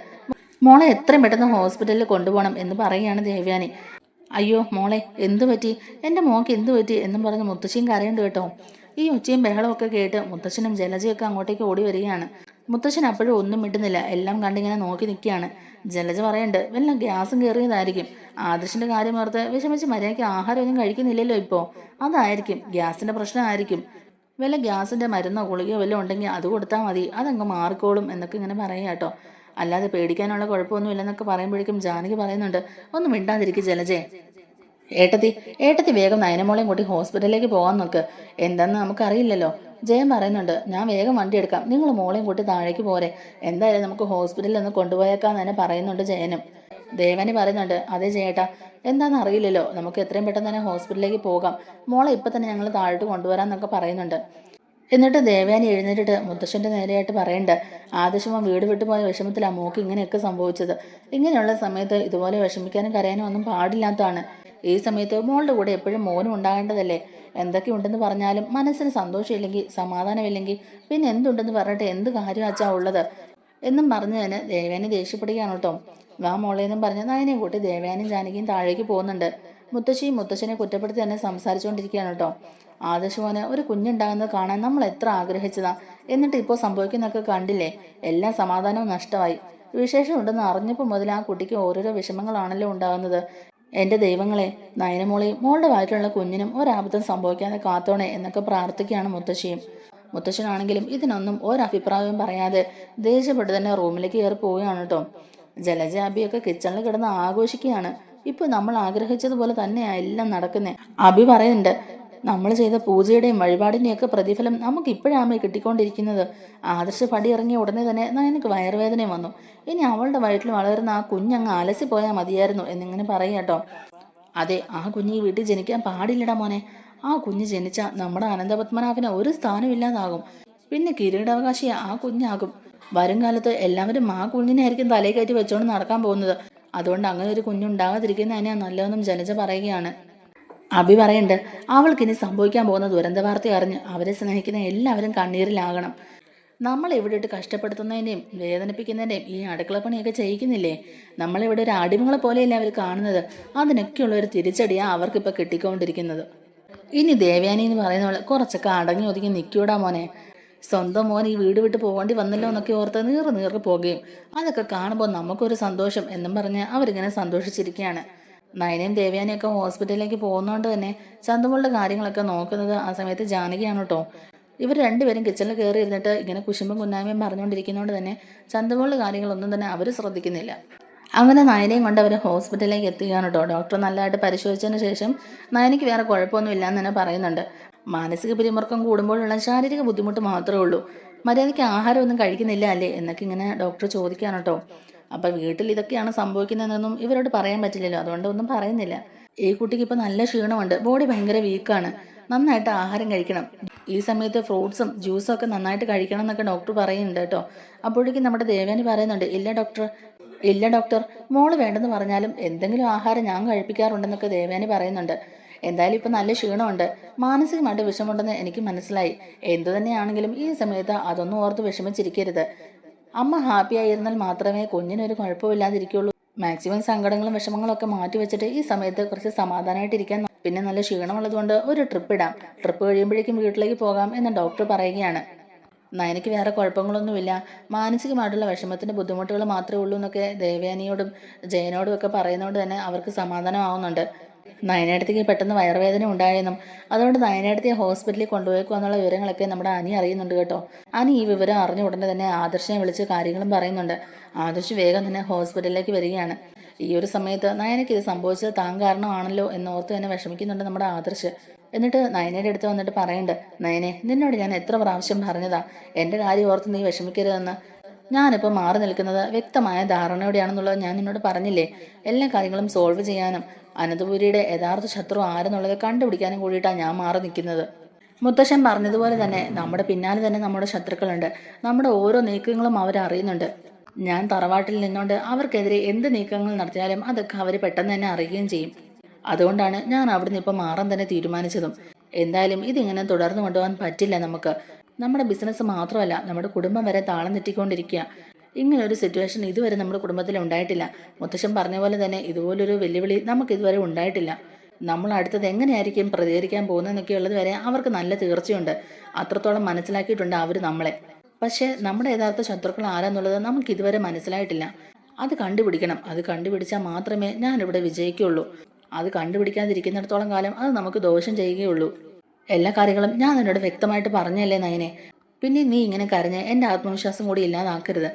മോളെ എത്രയും പെട്ടെന്ന് ഹോസ്പിറ്റലിൽ കൊണ്ടുപോകണം എന്ന് പറയുകയാണ് ദേവ്യാനി. അയ്യോ മോളെ എന്തു പറ്റി? എന്റെ മോക്ക് എന്തു പറ്റി എന്നും പറഞ്ഞ് മുത്തശ്ശിയും കരയുണ്ട് കേട്ടോ. ഈ ഒച്ചയും ബഹളമൊക്കെ കേട്ട് മുത്തശ്ശനും ജലജയൊക്കെ അങ്ങോട്ടേക്ക് ഓടി വരികയാണ്. മുത്തശ്ശൻ അപ്പോഴും ഒന്നും വിട്ടുന്നില്ല എല്ലാം കണ്ടിങ്ങനെ നോക്കി നിൽക്കുകയാണ്. ജലജ പറയണ്ട് വല്ല ഗ്യാസും കയറിയതായിരിക്കും ആദർശിന്റെ കാര്യം ഓർത്ത് വിഷമിച്ച് മര്യാദയ്ക്ക് ആഹാരമൊന്നും കഴിക്കുന്നില്ലല്ലോ ഇപ്പോ. അതായിരിക്കും ഗ്യാസിന്റെ പ്രശ്നമായിരിക്കും. വല്ല ഗ്യാസിന്റെ മരുന്നോ ഗുളികയോ വല്ലതും ഉണ്ടെങ്കിൽ അത് കൊടുത്താൽ മതി അതങ്ങ് മാറിക്കോളും എന്നൊക്കെ ഇങ്ങനെ പറയാം കേട്ടോ. അല്ലാതെ പേടിക്കാനുള്ള കുഴപ്പമൊന്നുമില്ലെന്നൊക്കെ പറയുമ്പോഴേക്കും ജാനകി പറയുന്നുണ്ട് ഒന്നും മിണ്ടാതിരിക്കും ജലജേ. ഏട്ടത്തി ഏട്ടത്തി വേഗം നയനമോളെയും കൂട്ടി ഹോസ്പിറ്റലിലേക്ക് പോകാൻ നോക്ക്. എന്താന്ന് നമുക്കറിയില്ലല്ലോ. ജയൻ പറയുന്നുണ്ട് ഞാൻ വേഗം വണ്ടി എടുക്കാം. നിങ്ങൾ മോളെയും കൂട്ടി താഴേക്ക് പോരെ. എന്തായാലും നമുക്ക് ഹോസ്പിറ്റലിൽ ഒന്ന് കൊണ്ടുപോയേക്കാന്ന് തന്നെ പറയുന്നുണ്ട് ജയനും. ദേവന് പറയുന്നുണ്ട് അതേ ചേട്ടാ. എന്താണെന്ന് അറിയില്ലല്ലോ. നമുക്ക് എത്രയും പെട്ടെന്ന് തന്നെ ഹോസ്പിറ്റലിലേക്ക് പോകാം. മോളെ ഇപ്പം തന്നെ ഞങ്ങൾ താഴോട്ട് കൊണ്ടുവരാമെന്നൊക്കെ പറയുന്നുണ്ട്. എന്നിട്ട് ദേവയാനി എഴുന്നേറ്റിട്ട് മുത്തശ്ശന്റെ നേരെയായിട്ട് പറയണ്ട ആദർശമ വീട് വിട്ടുപോയ വിഷമത്തിലാണ് മോക്ക് ഇങ്ങനെയൊക്കെ സംഭവിച്ചത്. ഇങ്ങനെയുള്ള സമയത്ത് ഇതുപോലെ വിഷമിക്കാനും കരയാനും ഒന്നും പാടില്ലാത്തതാണ്. ഈ സമയത്ത് മോളുടെ കൂടെ എപ്പോഴും മോനും ഉണ്ടാകേണ്ടതല്ലേ? എന്തൊക്കെ ഉണ്ടെന്ന് പറഞ്ഞാലും മനസ്സിന് സന്തോഷമില്ലെങ്കിൽ സമാധാനമില്ലെങ്കിൽ പിന്നെ എന്തുണ്ടെന്ന് പറഞ്ഞിട്ട് എന്ത് കാര്യം അച്ഛാ ഉള്ളത്? എന്നും പറഞ്ഞു തന്നെ ദേവേനെ ദേഷ്യപ്പെടുകയാണ് കേട്ടോ. വാ മോളേന്നും പറഞ്ഞ് നയനെ കൂട്ടി ദേവേനും ജാനകിയും താഴേക്ക് പോകുന്നുണ്ട്. മുത്തശ്ശിയും മുത്തശ്ശനെ കുറ്റപ്പെടുത്തി തന്നെ സംസാരിച്ചുകൊണ്ടിരിക്കുകയാണ് കേട്ടോ. ആദർശമോന് ഒരു കുഞ്ഞുണ്ടാകുന്നത് കാണാൻ നമ്മൾ എത്ര ആഗ്രഹിച്ചതാ? എന്നിട്ട് ഇപ്പോൾ സംഭവിക്കുന്നൊക്കെ കണ്ടില്ലേ? എല്ലാ സമാധാനവും നഷ്ടമായി. വിശേഷം ഉണ്ടെന്ന് അറിഞ്ഞപ്പോൾ മുതൽ ആ കുട്ടിക്ക് ഓരോരോ വിഷമങ്ങളാണല്ലോ ഉണ്ടാകുന്നത്. എന്റെ ദൈവങ്ങളെ നയനമോളെയും മോളുടെ വയറ്റിലുള്ള കുഞ്ഞിനും ഒരാപത്തും സംഭവിക്കാതെ കാത്തോണേ എന്നൊക്കെ പ്രാർത്ഥിക്കുകയാണ് മുത്തശ്ശിയും. മുത്തശ്ശനാണെങ്കിലും ഇതിനൊന്നും ഒരഭിപ്രായവും പറയാതെ ദേഷ്യപ്പെട്ട് തന്നെ റൂമിലേക്ക് കയറി പോവുകയാണ് കേട്ടോ. ജലജാബിയൊക്കെ കിച്ചണിൽ കിടന്ന് ആഘോഷിക്കുകയാണ്. ഇപ്പൊ നമ്മൾ ആഗ്രഹിച്ചതുപോലെ തന്നെയാ എല്ലാം നടക്കുന്നത് അഭി പറയുന്നുണ്ട് നമ്മൾ ചെയ്ത പൂജയുടെയും വഴിപാടിന്റെയൊക്കെ പ്രതിഫലം നമുക്ക് ഇപ്പോഴാമേ കിട്ടിക്കൊണ്ടിരിക്കുന്നത്. ആദർശ പടി ഇറങ്ങിയ ഉടനെ തന്നെ എനിക്ക് വയറുവേദനയും വന്നു. ഇനി അവളുടെ വയറ്റിൽ വളരുന്ന ആ കുഞ്ഞങ്ങ് അലസി പോയാൽ മതിയായിരുന്നു എന്നിങ്ങനെ പറയും കേട്ടോ. അതെ ആ കുഞ്ഞ് വീട്ടിൽ ജനിക്കാൻ പാടില്ലടാ മോനെ. ആ കുഞ്ഞ് ജനിച്ചാൽ നമ്മുടെ അനന്തപത്മനാഭന് ഒരു സ്ഥാനമില്ലാതാകും. പിന്നെ കിരീടാവകാശി ആ കുഞ്ഞാകും. വരും കാലത്ത് എല്ലാവരും ആ കുഞ്ഞിനായിരിക്കും തലയിൽ കയറ്റി വെച്ചോണ്ട് നടക്കാൻ പോകുന്നത്. അതുകൊണ്ട് അങ്ങനെ ഒരു കുഞ്ഞുണ്ടാകാതിരിക്കുന്ന തന്നെയാണ് നല്ലതെന്നും ജനജ പറയുകയാണ്. അഭി പറയുന്നുണ്ട് അവൾക്കിനി സംഭവിക്കാൻ പോകുന്ന ദുരന്ത വാർത്ത അറിഞ്ഞ് അവരെ സ്നേഹിക്കുന്ന എല്ലാവരും കണ്ണീരിലാകണം. നമ്മൾ ഇവിടെ ഇട്ട് കഷ്ടപ്പെടുത്തുന്നതിന്റെയും വേദനിപ്പിക്കുന്നതിന്റെയും ഈ അടുക്കള പണിയൊക്കെ ചെയ്യിക്കുന്നില്ലേ? നമ്മളിവിടെ ഒരു അടിമകളെ പോലെയല്ലേ അവർ കാണുന്നത്? അതിനൊക്കെയുള്ള ഒരു തിരിച്ചടിയാണ് അവർക്കിപ്പോൾ കിട്ടിക്കൊണ്ടിരിക്കുന്നത്. ഇനി ദേവയാനി എന്ന് പറയുന്നവൾ കുറച്ചൊക്കെ അടങ്ങി ഒതുങ്ങി നിൽക്കൂടാ മോനെ. സ്വന്തം മോൻ ഈ വീട് വിട്ട് പോകേണ്ടി വന്നല്ലോ എന്നൊക്കെ ഓർത്ത് നീറ് നീറ് പോകുകയും. അതൊക്കെ കാണുമ്പോൾ നമുക്കൊരു സന്തോഷം എന്നും പറഞ്ഞ് അവരിങ്ങനെ സന്തോഷിച്ചിരിക്കുകയാണ്. നയനയും ദേവയാനിയും ഒക്കെ ഹോസ്പിറ്റലിലേക്ക് പോകുന്നതുകൊണ്ട് തന്നെ ചന്തുമുള്ള കാര്യങ്ങളൊക്കെ നോക്കുന്നത് ആ സമയത്ത് ജാനകിയാണ് കേട്ടോ ഇവർ രണ്ടുപേരും കിച്ചണിൽ കയറി ഇരുന്നിട്ട് ഇങ്ങനെ കുശുമ്പും കുന്നായ്മയും പറഞ്ഞുകൊണ്ടിരിക്കുന്നതുകൊണ്ട് തന്നെ ചന്തുമോളുടെ കാര്യങ്ങളൊന്നും തന്നെ അവർ ശ്രദ്ധിക്കുന്നില്ല. അങ്ങനെ നയനയും കൊണ്ട് അവർ ഹോസ്പിറ്റലിലേക്ക് എത്തുകയാണ് കേട്ടോ ഡോക്ടർ നല്ലതായിട്ട് പരിശോധിച്ചതിന് ശേഷം നയനയ്ക്ക് വേറെ കുഴപ്പമൊന്നും ഇല്ലയെന്ന് തന്നെ പറയുന്നുണ്ട്. മാനസിക പിരിമുറുക്കം കൂടുമ്പോഴുള്ള ശാരീരിക ബുദ്ധിമുട്ട് മാത്രമേ ഉള്ളൂ. മര്യാദയ്ക്ക് ആഹാരമൊന്നും കഴിക്കുന്നില്ല അല്ലേ എന്നൊക്കെ ഇങ്ങനെ ഡോക്ടർ ചോദിക്കുകയാണ് കേട്ടോ അപ്പം വീട്ടിൽ ഇതൊക്കെയാണ് സംഭവിക്കുന്നതെന്നൊന്നും ഇവരോട് പറയാൻ പറ്റില്ലല്ലോ. അതുകൊണ്ട് ഒന്നും പറയുന്നില്ല. ഈ കുട്ടിക്ക് ഇപ്പം നല്ല ക്ഷീണമുണ്ട്. ബോഡി ഭയങ്കര വീക്കാണ് നന്നായിട്ട് ആഹാരം കഴിക്കണം. ഈ സമയത്ത് ഫ്രൂട്ട്സും ജ്യൂസും ഒക്കെ നന്നായിട്ട് കഴിക്കണം എന്നൊക്കെ ഡോക്ടർ പറയുന്നുണ്ട് കേട്ടോ. അപ്പോഴേക്കും നമ്മുടെ ദേവേനി പറയുന്നുണ്ട് ഇല്ല ഡോക്ടർ ഇല്ല ഡോക്ടർ മോൾ വേണ്ടെന്ന് പറഞ്ഞാലും എന്തെങ്കിലും ആഹാരം ഞാൻ കഴിപ്പിക്കാറുണ്ടെന്നൊക്കെ ദേവേനി പറയുന്നുണ്ട്. എന്തായാലും ഇപ്പം നല്ല ക്ഷീണമുണ്ട്. മാനസികമായിട്ട് വിഷമമുണ്ടെന്ന് എനിക്ക് മനസ്സിലായി. എന്തു തന്നെയാണെങ്കിലും ഈ സമയത്ത് അതൊന്നും ഓർത്ത് വിഷമിച്ചിരിക്കരുത്. അമ്മ ഹാപ്പി ആയിരുന്നാൽ മാത്രമേ കുഞ്ഞിനൊരു കുഴപ്പമില്ലാതിരിക്കുള്ളൂ. മാക്സിമം സങ്കടങ്ങളും വിഷമങ്ങളും ഒക്കെ മാറ്റി വെച്ചിട്ട് ഈ സമയത്ത് കുറച്ച് സമാധാനമായിട്ടിരിക്കാൻ പിന്നെ നല്ല ക്ഷീണമുള്ളതുകൊണ്ട് ഒരു ട്രിപ്പ് ഇടാം. ട്രിപ്പ് കഴിയുമ്പോഴേക്കും വീട്ടിലേക്ക് പോകാം എന്ന് ഡോക്ടർ പറയുകയാണ്. നയനയ്ക്ക് വേറെ കുഴപ്പങ്ങളൊന്നുമില്ല. മാനസികമായിട്ടുള്ള വിഷമത്തിന്റെ ബുദ്ധിമുട്ടുകൾ മാത്രമേ ഉള്ളൂ എന്നൊക്കെ ദേവയാനിയോടും ജയനോടും ഒക്കെ പറയുന്നതുകൊണ്ട് തന്നെ അവർക്ക് സമാധാനമാവുന്നുണ്ട് നയനടുത്തേക്ക് പെട്ടെന്ന് വയറുവേദന ഉണ്ടായെന്നും അതുകൊണ്ട് നയനേടത്തെ ഹോസ്പിറ്റലിൽ കൊണ്ടുപോയേക്കും എന്നുള്ള വിവരങ്ങളൊക്കെ നമ്മുടെ അനി അറിയുന്നുണ്ട് കേട്ടോ. അനി ഈ വിവരം അറിഞ്ഞ ഉടനെ തന്നെ ആദർശനെ വിളിച്ച് കാര്യങ്ങളും പറയുന്നുണ്ട്. ആദർശ് വേഗം തന്നെ ഹോസ്പിറ്റലിലേക്ക് വരികയാണ്. ഈ ഒരു സമയത്ത് നയനയ്ക്ക് ഇത് സംഭവിച്ചത് താൻ കാരണമാണല്ലോ എന്നോർത്ത് തന്നെ വിഷമിക്കുന്നുണ്ട് നമ്മുടെ ആദർശ്. എന്നിട്ട് നയനയുടെ അടുത്ത് വന്നിട്ട് പറയുന്നുണ്ട് നയനെ നിന്നോട് ഞാൻ എത്ര പ്രാവശ്യം പറഞ്ഞതാ? എന്റെ കാര്യം ഓർത്ത് നീ വിഷമിക്കരുതെന്ന്. ഞാനിപ്പോൾ മാറി നിൽക്കുന്നത് വ്യക്തമായ ധാരണയോടെയാണെന്നുള്ളത് ഞാൻ നിന്നോട് പറഞ്ഞില്ലേ? എല്ലാ കാര്യങ്ങളും സോൾവ് ചെയ്യാനും അനന്തപുരിയുടെ യഥാർത്ഥ ശത്രു ആരെന്നുള്ളത് കണ്ടുപിടിക്കാനും കൂടിയിട്ടാണ് ഞാൻ മാറി നിൽക്കുന്നത്. മുത്തശ്ശൻ പറഞ്ഞതുപോലെ തന്നെ നമ്മുടെ പിന്നാലെ തന്നെ നമ്മുടെ ശത്രുക്കളുണ്ട്. നമ്മുടെ ഓരോ നീക്കങ്ങളും അവരറിയുന്നുണ്ട് ഞാൻ തറവാട്ടിൽ നിന്നുകൊണ്ട് അവർക്കെതിരെ എന്ത് നീക്കങ്ങൾ നടത്തിയാലും അതൊക്കെ അവർ പെട്ടെന്ന് തന്നെ അറിയുകയും ചെയ്യും. അതുകൊണ്ടാണ് ഞാൻ അവിടുന്ന് ഇപ്പം മാറാൻ തന്നെ തീരുമാനിച്ചതും. എന്തായാലും ഇതിങ്ങനെ തുടർന്നു കൊണ്ടുപോകാൻ പറ്റില്ല നമുക്ക്. നമ്മുടെ ബിസിനസ് മാത്രമല്ല നമ്മുടെ കുടുംബം വരെ താളം തെറ്റിക്കൊണ്ടിരിക്കുക. ഇങ്ങനെ ഒരു സിറ്റുവേഷൻ ഇതുവരെ നമ്മുടെ കുടുംബത്തിൽ ഉണ്ടായിട്ടില്ല. മുത്തശ്ശൻ പറഞ്ഞ പോലെ തന്നെ ഇതുപോലൊരു വെല്ലുവിളി നമുക്ക് ഇതുവരെ ഉണ്ടായിട്ടില്ല. നമ്മൾ അടുത്തത് എങ്ങനെയായിരിക്കും പ്രതികരിക്കാൻ പോകുന്നതെന്നൊക്കെ ഉള്ളത് വരെ അവർക്ക് നല്ല തീർച്ചയുണ്ട്. അത്രത്തോളം മനസ്സിലാക്കിയിട്ടുണ്ട് അവർ നമ്മളെ. പക്ഷേ നമ്മുടെ യഥാർത്ഥ ശത്രുക്കൾ ആരാന്നുള്ളത് നമുക്ക് ഇതുവരെ മനസ്സിലായിട്ടില്ല. അത് കണ്ടുപിടിക്കണം. അത് കണ്ടുപിടിച്ചാൽ മാത്രമേ ഞാനിവിടെ വിജയിക്കുള്ളൂ അത് കണ്ടുപിടിക്കാതിരിക്കുന്നിടത്തോളം കാലം അത് നമുക്ക് ദോഷം ചെയ്യുകയുള്ളൂ. എല്ലാ കാര്യങ്ങളും ഞാൻ നിന്നോട് വ്യക്തമായിട്ട് പറഞ്ഞല്ലേ നയനെ? പിന്നെ നീ ഇങ്ങനെ കരഞ്ഞ് എന്റെ ആത്മവിശ്വാസം കൂടി ഇല്ലാതാക്കരുത്.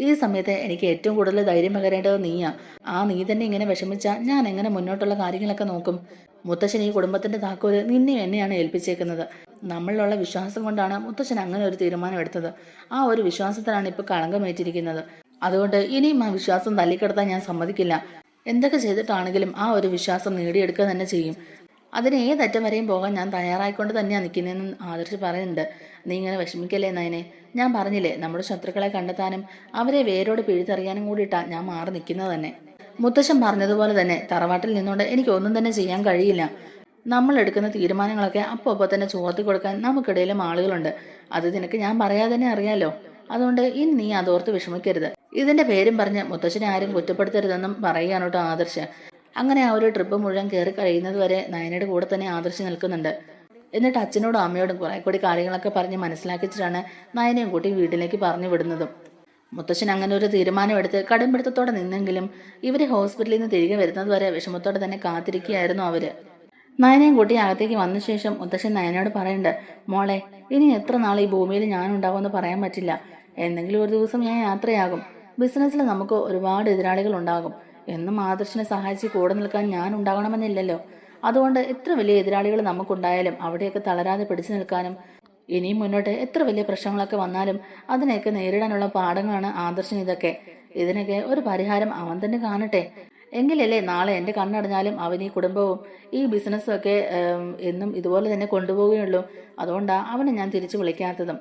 ഈ സമയത്ത് എനിക്ക് ഏറ്റവും കൂടുതൽ ധൈര്യം പകരേണ്ടത് നീയാ. ആ നീ തന്നെ ഇങ്ങനെ വിഷമിച്ചാൽ ഞാൻ എങ്ങനെ മുന്നോട്ടുള്ള കാര്യങ്ങളൊക്കെ നോക്കും? മുത്തശ്ശൻ ഈ കുടുംബത്തിന്റെ താക്കോൽ നിന്നെ എന്നെയാണ് ഏൽപ്പിച്ചേക്കുന്നത്. നമ്മളിലുള്ള വിശ്വാസം കൊണ്ടാണ് മുത്തശ്ശൻ അങ്ങനെ ഒരു തീരുമാനം എടുത്തത്. ആ ഒരു വിശ്വാസത്തിലാണ് ഇപ്പോൾ കളങ്കമേറ്റിരിക്കുന്നത്. അതുകൊണ്ട് ഇനിയും ആ വിശ്വാസം തല്ലിക്കിടത്താൻ ഞാൻ സമ്മതിക്കില്ല. എന്തൊക്കെ ചെയ്തിട്ടാണെങ്കിലും ആ ഒരു വിശ്വാസം നേടിയെടുക്കുക തന്നെ ചെയ്യും. അതിന് ഏതറ്റം വരെയും പോകാൻ ഞാൻ തയ്യാറായിക്കൊണ്ട് തന്നെയാണ് നിൽക്കുന്നതെന്ന് ആദർശ് പറയുന്നുണ്ട്. നീ ഇങ്ങനെ വിഷമിക്കല്ലേ നയനെ? ഞാൻ പറഞ്ഞില്ലേ നമ്മുടെ ശത്രുക്കളെ കണ്ടെത്താനും അവരെ വേരോട് പിഴുതെറിയാനും കൂടിയിട്ടാ ഞാൻ മാറി നിൽക്കുന്നത് തന്നെ. മുത്തശ്ശൻ പറഞ്ഞതുപോലെ തന്നെ തറവാട്ടിൽ നിന്നുകൊണ്ട് എനിക്ക് ഒന്നും തന്നെ ചെയ്യാൻ കഴിയില്ല. നമ്മൾ എടുക്കുന്ന തീരുമാനങ്ങളൊക്കെ അപ്പോൾ തന്നെ ചോർത്തി കൊടുക്കാൻ നമുക്കിടയിലും ആളുകളുണ്ട്. അത് നിനക്ക് ഞാൻ പറയാതെ തന്നെ അറിയാലോ? അതുകൊണ്ട് ഇനി നീ അതോർത്ത് വിഷമിക്കരുത്. ഇതിന്റെ പേരും പറഞ്ഞ് മുത്തശ്ശനെ ആരും കുറ്റപ്പെടുത്തരുതെന്നും പറയുകയാണ് കേട്ടോ ആദർശ്. അങ്ങനെ ആ ഒരു ട്രിപ്പ് മുഴുവൻ കയറി കഴിയുന്നത് വരെ നയനയുടെ കൂടെ തന്നെ ആദർശ് നിൽക്കുന്നുണ്ട്. എന്നിട്ട് അച്ഛനോടും അമ്മയോടും കുറെ കൂടി കാര്യങ്ങളൊക്കെ പറഞ്ഞ് മനസ്സിലാക്കിച്ചിട്ടാണ് നയനയും കൂട്ടി വീട്ടിലേക്ക് പറഞ്ഞു വിടുന്നതും. മുത്തശ്ശൻ അങ്ങനെ ഒരു തീരുമാനമെടുത്ത് കടുംപിടുത്തത്തോടെ നിന്നെങ്കിലും ഇവരെ ഹോസ്പിറ്റലിൽ നിന്ന് തിരികെ വരുന്നത് വരെ വിഷമത്തോടെ തന്നെ കാത്തിരിക്കുകയായിരുന്നു അവർ. നയനയും കൂട്ടി അകത്തേക്ക് വന്ന ശേഷം മുത്തശ്ശൻ നയനയോട് പറയണ്ട് മോളെ ഇനി എത്ര നാൾ ഈ ഭൂമിയിൽ ഞാൻ ഉണ്ടാവുമെന്ന് പറയാൻ പറ്റില്ല. എന്തെങ്കിലും ഒരു ദിവസം ഞാൻ യാത്രയാകും. ബിസിനസ്സിൽ നമുക്ക് ഒരുപാട് എതിരാളികൾ ഉണ്ടാകും. എന്നും ആദർശിനെ സഹായിച്ച് കൂടെ നിൽക്കാൻ ഞാൻ ഉണ്ടാകണമെന്നില്ലല്ലോ. അതുകൊണ്ട് എത്ര വലിയ എതിരാളികൾ നമുക്കുണ്ടായാലും അവിടെയൊക്കെ തളരാതെ പിടിച്ചു നിൽക്കാനും ഇനിയും മുന്നോട്ട് എത്ര വലിയ പ്രശ്നങ്ങളൊക്കെ വന്നാലും അതിനെയൊക്കെ നേരിടാനുള്ള പാഠങ്ങളാണ് ആദർശൻ ഇതൊക്കെ. ഇതിനൊക്കെ ഒരു പരിഹാരം അവൻ തന്നെ കാണട്ടെ. എങ്കിലല്ലേ നാളെ എന്റെ കണ്ണടഞ്ഞാലും അവൻ ഈ കുടുംബവും ഈ ബിസിനസ്സും ഒക്കെ എന്നും ഇതുപോലെ തന്നെ കൊണ്ടുപോവുകയുള്ളൂ. അതുകൊണ്ടാണ് അവനെ ഞാൻ തിരിച്ചു വിളിക്കാത്തതും.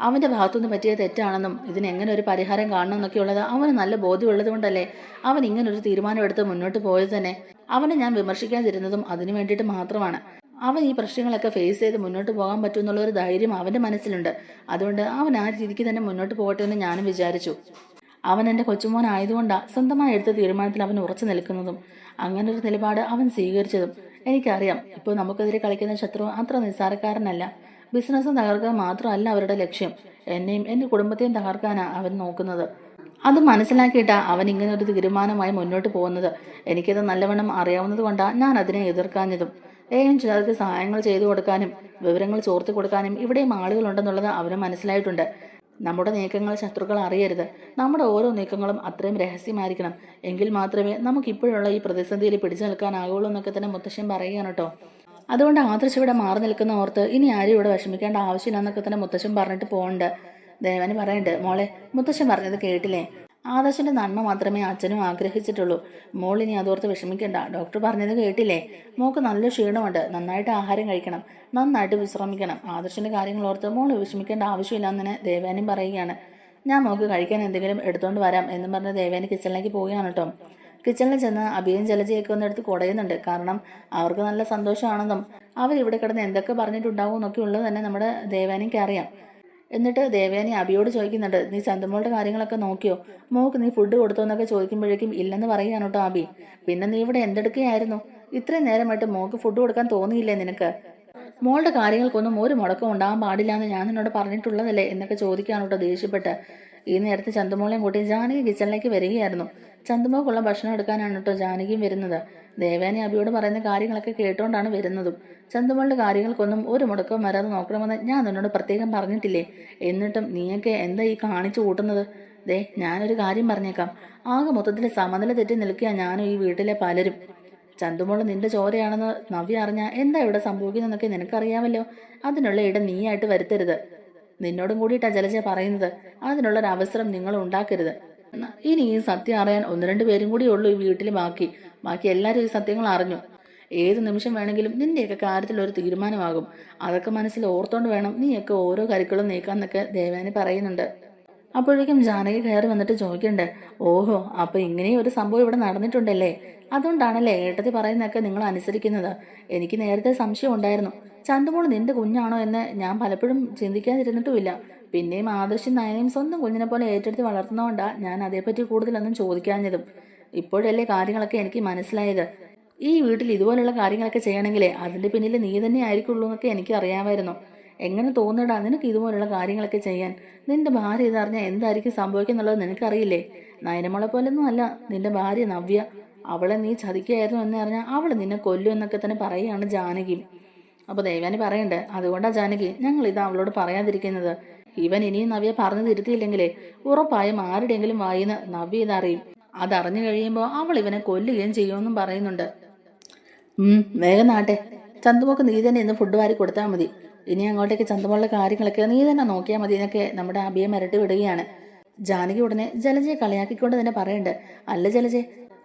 അവന്റെ ഭാഗത്തുനിന്ന് പറ്റിയ തെറ്റാണെന്നും ഇതിന് എങ്ങനെ ഒരു പരിഹാരം കാണണം എന്നൊക്കെയുള്ളത് അവന് നല്ല ബോധ്യമുള്ളത് കൊണ്ടല്ലേ അവൻ ഇങ്ങനൊരു തീരുമാനമെടുത്ത് മുന്നോട്ട് പോയത് തന്നെ. അവനെ ഞാൻ വിമർശിക്കാതിരുന്നതും അതിനു വേണ്ടിയിട്ട് മാത്രമാണ്. അവൻ ഈ പ്രശ്നങ്ങളൊക്കെ ഫേസ് ചെയ്ത് മുന്നോട്ട് പോകാൻ പറ്റുമെന്നുള്ള ഒരു ധൈര്യം അവന്റെ മനസ്സിലുണ്ട്. അതുകൊണ്ട് അവൻ ആ രീതിക്ക് തന്നെ മുന്നോട്ട് പോകട്ടെ എന്ന് ഞാനും വിചാരിച്ചു. അവൻ എന്റെ കൊച്ചുമോനായതുകൊണ്ടാണ് സ്വന്തമായി എടുത്ത തീരുമാനത്തിൽ അവൻ ഉറച്ചു നിൽക്കുന്നതും. അങ്ങനെ ഒരു നിലപാട് അവൻ സ്വീകരിച്ചതും. എനിക്കറിയാം ഇപ്പോൾ നമുക്കെതിരെ കളിക്കുന്ന ശത്രു അത്ര നിസ്സാരക്കാരനല്ല. ബിസിനസ് തകർക്കുക മാത്രമല്ല അവരുടെ ലക്ഷ്യം. എന്നെയും എന്റെ കുടുംബത്തെയും തകർക്കാനാണ് അവൻ നോക്കുന്നത്. അത് മനസ്സിലാക്കിയിട്ടാണ് അവൻ ഇങ്ങനെ ഒരു തീരുമാനമായി മുന്നോട്ട് പോകുന്നത്. എനിക്കത് നല്ലവണ്ണം അറിയാവുന്നത് കൊണ്ടാണ് ഞാൻ അതിനെ എതിർക്കാഞ്ഞതും. ഏയും ചിലർക്ക് സഹായങ്ങൾ ചെയ്തു കൊടുക്കാനും വിവരങ്ങൾ ചോർത്തി കൊടുക്കാനും ഇവിടെയും ആളുകളുണ്ടെന്നുള്ളത് അവന് മനസ്സിലായിട്ടുണ്ട്. നമ്മുടെ നീക്കങ്ങൾ ശത്രുക്കൾ അറിയരുത്. നമ്മുടെ ഓരോ നീക്കങ്ങളും അത്രയും രഹസ്യമായിരിക്കണം. എങ്കിൽ മാത്രമേ നമുക്ക് ഇപ്പോഴുള്ള ഈ പ്രതിസന്ധിയിൽ പിടിച്ചു നിൽക്കാനാകുള്ളൂ എന്നൊക്കെ തന്നെ മുത്തശ്ശൻ പറയുകയാണ് കേട്ടോ. അതുകൊണ്ട് ആദർശ് ഇവിടെ മാറി നിൽക്കുന്ന ഓർത്ത് ഇനി ആരും ഇവിടെ വിഷമിക്കേണ്ട ആവശ്യമില്ല എന്നൊക്കെ തന്നെ മുത്തശ്ശൻ പറഞ്ഞിട്ട് പോകണ്ട് ദേവന് പറയണ്ട് മോളെ മുത്തശ്ശൻ പറഞ്ഞത് കേട്ടില്ലേ? ആദർശിന്റെ നന്മ മാത്രമേ അച്ഛനും ആഗ്രഹിച്ചിട്ടുള്ളൂ. മോളിനി അതോർത്ത് വിഷമിക്കണ്ട. ഡോക്ടർ പറഞ്ഞത് കേട്ടില്ലേ? മോക്ക് നല്ല ക്ഷീണമുണ്ട്. നന്നായിട്ട് ആഹാരം കഴിക്കണം. നന്നായിട്ട് വിശ്രമിക്കണം. ആദർശന്റെ കാര്യങ്ങൾ ഓർത്ത് മോൾ വിഷമിക്കേണ്ട ആവശ്യമില്ല എന്ന് ദേവാനും പറയുകയാണ്. ഞാൻ മോക്ക് കഴിക്കാൻ എന്തെങ്കിലും എടുത്തോണ്ട് വരാം എന്നും പറഞ്ഞ് ദേവാനി കിച്ചണിലേക്ക് പോവുകയാണ് കേട്ടോ. കിച്ചണിൽ ചെന്ന് അഭിയും ജലജയൊക്കെ ഒന്ന് എടുത്ത് കുടയുന്നുണ്ട്. കാരണം അവർക്ക് നല്ല സന്തോഷമാണെന്നും അവരിവിടെ കിടന്ന് എന്തൊക്കെ പറഞ്ഞിട്ടുണ്ടാവും എന്നൊക്കെ ഉള്ളത് തന്നെ നമ്മുടെ ദേവാനിക്ക് അറിയാം. എന്നിട്ട് ദേവയാനി അബിയോട് ചോദിക്കുന്നുണ്ട് നീ ചന്തമോളുടെ കാര്യങ്ങളൊക്കെ നോക്കിയോ? മോക്ക് നീ ഫുഡ് കൊടുത്തോ എന്നൊക്കെ ചോദിക്കുമ്പോഴേക്കും ഇല്ലെന്ന് പറയുകയാണ് കേട്ടോ അബി. പിന്നെ നീ ഇവിടെ എന്തെടുക്കുകയായിരുന്നു? ഇത്രയും നേരമായിട്ട് മോക്ക് ഫുഡ് കൊടുക്കാൻ തോന്നിയില്ലേ നിനക്ക്? മോളുടെ കാര്യങ്ങൾക്കൊന്നും ഒരു മുടക്കം ഉണ്ടാകാൻ പാടില്ല എന്ന് ഞാൻ നിന്നോട് പറഞ്ഞിട്ടുള്ളതല്ലേ? എന്നൊക്കെ ചോദിക്കാണ് കേട്ടോ ദേഷ്യപ്പെട്ട്. ഈ നേരത്തെ ചന്തുമോളെയും കൂട്ടി ജാനകി കിച്ചണിലേക്ക് വരികയായിരുന്നു. ചന്തുമോക്കുള്ള ഭക്ഷണം എടുക്കാനാണ് കേട്ടോ ജാനകിയും വരുന്നത്. ദേവാനി അബിയോട് പറയുന്ന കാര്യങ്ങളൊക്കെ കേട്ടോണ്ടാണ് വരുന്നതും. ചന്തുമോളുടെ കാര്യങ്ങൾക്കൊന്നും ഒരു മുടക്കവും വരാതെ നോക്കണമെന്ന് ഞാൻ നിന്നോട് പ്രത്യേകം പറഞ്ഞിട്ടില്ലേ? എന്നിട്ടും നീയൊക്കെ എന്താ ഈ കാണിച്ചു കൂട്ടുന്നത്? ദേ ഞാനൊരു കാര്യം പറഞ്ഞേക്കാം. ആകെ മൊത്തത്തിൽ സമനില തെറ്റി നിൽക്കുക ഞാനും ഈ വീട്ടിലെ പലരും. ചന്തുമോൾ നിന്റെ ചോരയാണെന്ന് നവ്യ അറിഞ്ഞാൽ എന്താ ഇവിടെ സംഭവിക്കുന്നതെന്നൊക്കെ നിനക്കറിയാമല്ലോ? അതിനുള്ള ഇടം നീയായിട്ട് വരുത്തരുത്. നിന്നോടും കൂടിയിട്ടാ ജലജ പറയുന്നത്. അതിനുള്ളൊരു അവസരം നിങ്ങൾ ഉണ്ടാക്കരുത്. ഇനി ഈ സത്യം അറിയാൻ ഒന്ന് രണ്ട് പേരും കൂടി ഉള്ളൂ ഈ വീട്ടിൽ ബാക്കി. ബാക്കി എല്ലാവരും ഈ സത്യങ്ങൾ അറിഞ്ഞു. ഏത് നിമിഷം വേണമെങ്കിലും നിന്റെയൊക്കെ കാര്യത്തിൽ ഒരു തീരുമാനമാകും. അതൊക്കെ മനസ്സിൽ ഓർത്തോണ്ട് വേണം നീയൊക്കെ ഓരോ കരുക്കളും നീക്കാന്നൊക്കെ ദേവാനി പറയുന്നുണ്ട്. അപ്പോഴേക്കും ജാനകി കയറി വന്നിട്ട് ചോദിക്കണ്ടേ ഓഹോ അപ്പൊ ഇങ്ങനെയും ഒരു സംഭവം ഇവിടെ നടന്നിട്ടുണ്ടല്ലേ? അതുകൊണ്ടാണല്ലേ ഏട്ടത്തി പറയുന്നതൊക്കെ നിങ്ങൾ അനുസരിക്കുന്നത്? എനിക്ക് നേരത്തെ സംശയം ഉണ്ടായിരുന്നു. ചന്തുമോൾ നിന്റെ കുഞ്ഞാണോ എന്ന് ഞാൻ പലപ്പോഴും ചിന്തിക്കാതിരുന്നിട്ടുമില്ല. പിന്നെയും ആദർശം നയനയും സ്വന്തം കുഞ്ഞിനെ പോലെ ഏറ്റെടുത്ത് വളർത്തുന്നതുകൊണ്ടാണ് ഞാൻ അതേപ്പറ്റി കൂടുതലൊന്നും ചോദിക്കാഞ്ഞതും. ഇപ്പോഴല്ലേ കാര്യങ്ങളൊക്കെ എനിക്ക് മനസ്സിലായത്. ഈ വീട്ടിൽ ഇതുപോലുള്ള കാര്യങ്ങളൊക്കെ ചെയ്യണമെങ്കിലേ അതിന്റെ പിന്നിൽ നീ തന്നെ ആയിരിക്കുള്ളൂ എന്നൊക്കെ എനിക്ക് അറിയാമായിരുന്നു. എങ്ങനെ തോന്നിടാ നിനക്ക് ഇതുപോലുള്ള കാര്യങ്ങളൊക്കെ ചെയ്യാൻ? നിന്റെ ഭാര്യ ഇതറിഞ്ഞാൽ എന്തായിരിക്കും സംഭവിക്കുന്നുള്ളത് നിനക്കറിയില്ലേ? നയനമോളെ പോലൊന്നും അല്ല. നിന്റെ ഭാര്യ നവ്യ. അവളെ നീ ചതിക്കുകയായിരുന്നു എന്ന് അറിഞ്ഞാൽ അവൾ നിന്നെ കൊല്ലും എന്നൊക്കെ തന്നെ പറയുകയാണ് ജാനകി. അപ്പോൾ ദേവാനി പറയണ്ടേ അതുകൊണ്ടാണ് ജാനകി ഞങ്ങൾ ഇത് അവളോട് പറയാതിരിക്കുന്നത്. ഇവൻ ഇനിയും നവ്യ പറഞ്ഞു തിരുത്തിയില്ലെങ്കിലേ ഉറപ്പായും ആരുടെയെങ്കിലും വായിന്ന് നവ്യ ഇതറിയും. അതറിഞ്ഞു കഴിയുമ്പോൾ അവൾ ഇവനെ കൊല്ലുകയും ചെയ്യുമെന്നും പറയുന്നുണ്ട്. വേഗം നാട്ടെ. ചന്തുമോക്ക് നീ തന്നെ ഇന്ന് ഫുഡ് വാരി കൊടുത്താൽ മതി. ഇനി അങ്ങോട്ടേക്ക് ചന്തുമോളുടെ കാര്യങ്ങളൊക്കെ നീ തന്നെ നോക്കിയാൽ മതി. എന്നൊക്കെ നമ്മുടെ അബിയെ മിരട്ടി വിടുകയാണ്. ജാനകി ഉടനെ ജലജയെ കളിയാക്കിക്കൊണ്ട് തന്നെ പറയണ്ട്. അല്ല ജലജെ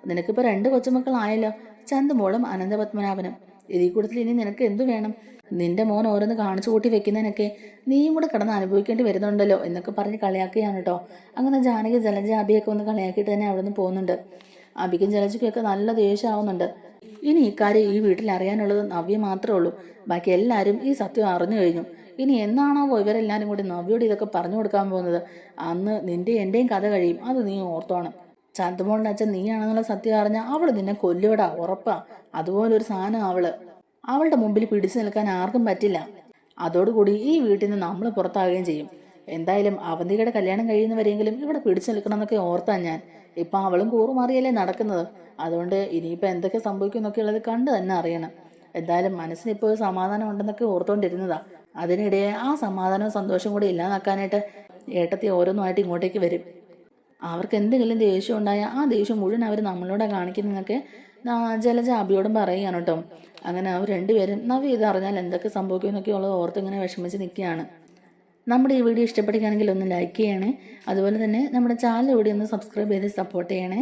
നിനക്കിപ്പോ രണ്ട് കൊച്ചുമക്കളായല്ലോ. ചന്തുമോളും അനന്തപത്മനാഭനും. ഇതിൽ കൂടുതൽ ഇനി നിനക്ക് എന്തു വേണം? നിന്റെ മോൻ ഓരോന്ന് കാണിച്ചു കൂട്ടി വെക്കുന്നതിനൊക്കെ നീയും കൂടെ കിടന്ന് അനുഭവിക്കേണ്ടി വരുന്നുണ്ടല്ലോ എന്നൊക്കെ പറഞ്ഞ് കളിയാക്കുകയാണ് കേട്ടോ അങ്ങനെ ജാനകി ജലജ അബിയൊക്കെ ഒന്ന് കളിയാക്കിയിട്ട് തന്നെ അവിടെ നിന്ന് പോകുന്നുണ്ട്. അബിക്കും ജലജയ്ക്കൊക്കെ നല്ല ദേഷ്യമാവുന്നുണ്ട് ഇനി ഇക്കാര്യം ഈ വീട്ടിൽ അറിയാനുള്ളത് നവ്യ മാത്രമേ ഉള്ളൂ. ബാക്കി എല്ലാവരും ഈ സത്യം അറിഞ്ഞു കഴിഞ്ഞു. ഇനി എന്നാണാവോ ഇവരെല്ലാവരും കൂടി നവ്യോട് ഇതൊക്കെ പറഞ്ഞു കൊടുക്കാൻ പോകുന്നത്? അന്ന് നിന്റെ എന്റെയും കഥ കഴിയും. അത് നീ ഓർത്തോണം. ചന്ദ്രമോളിന്റെ അച്ഛൻ നീയാണെന്നുള്ള സത്യം അറിഞ്ഞാൽ അവൾ നിന്നെ കൊല്ലുവിടാ ഉറപ്പാ. അതുപോലെ ഒരു സാധനം അവൾ. അവളുടെ മുമ്പിൽ പിടിച്ചു നിൽക്കാൻ ആർക്കും പറ്റില്ല. അതോടുകൂടി ഈ വീട്ടിൽ നിന്ന് നമ്മൾ പുറത്താകുകയും ചെയ്യും. എന്തായാലും അവന്തികയുടെ കല്യാണം കഴിയുന്നവരെങ്കിലും ഇവിടെ പിടിച്ചു നിൽക്കണം എന്നൊക്കെ ഓർത്താ ഞാൻ. ഇപ്പം അവളും കൂറുമാറിയല്ലേ നടക്കുന്നത്? അതുകൊണ്ട് ഇനിയിപ്പോൾ എന്തൊക്കെ സംഭവിക്കും എന്നൊക്കെ ഉള്ളത് കണ്ടു തന്നെ അറിയണം. എന്തായാലും മനസ്സിന് ഇപ്പോൾ ഒരു സമാധാനം ഉണ്ടെന്നൊക്കെ ഓർത്തുകൊണ്ടിരുന്നതാ അതിനിടെ ആ സമാധാനവും സന്തോഷവും കൂടി ഇല്ലാതാക്കാനായിട്ട് ഏട്ടത്തി ഓരോന്നുമായിട്ട് ഇങ്ങോട്ടേക്ക് വരും. അവർക്ക് എന്തെങ്കിലും ദേഷ്യം ഉണ്ടായാൽ ആ ദേഷ്യം മുഴുവൻ അവർ നമ്മളോട് കാണിക്കുന്നതൊക്കെ ജലജ അബിയോടും പറയുകയാണ് കേട്ടോ. അങ്ങനെ അവർ രണ്ടുപേരും നവി ഇത് അറിഞ്ഞാൽ എന്തൊക്കെ സംഭവിക്കും എന്നൊക്കെ ഉള്ളത് ഓർത്ത് ഇങ്ങനെ വിഷമിച്ച് നിൽക്കുകയാണ്. നമ്മുടെ ഈ വീഡിയോ ഇഷ്ടപ്പെടുകയാണെങ്കിൽ ഒന്ന് ലൈക്ക് ചെയ്യണേ. അതുപോലെ തന്നെ നമ്മുടെ ചാനൽ കൂടി ഒന്ന് സബ്സ്ക്രൈബ് ചെയ്ത് സപ്പോർട്ട് ചെയ്യണേ.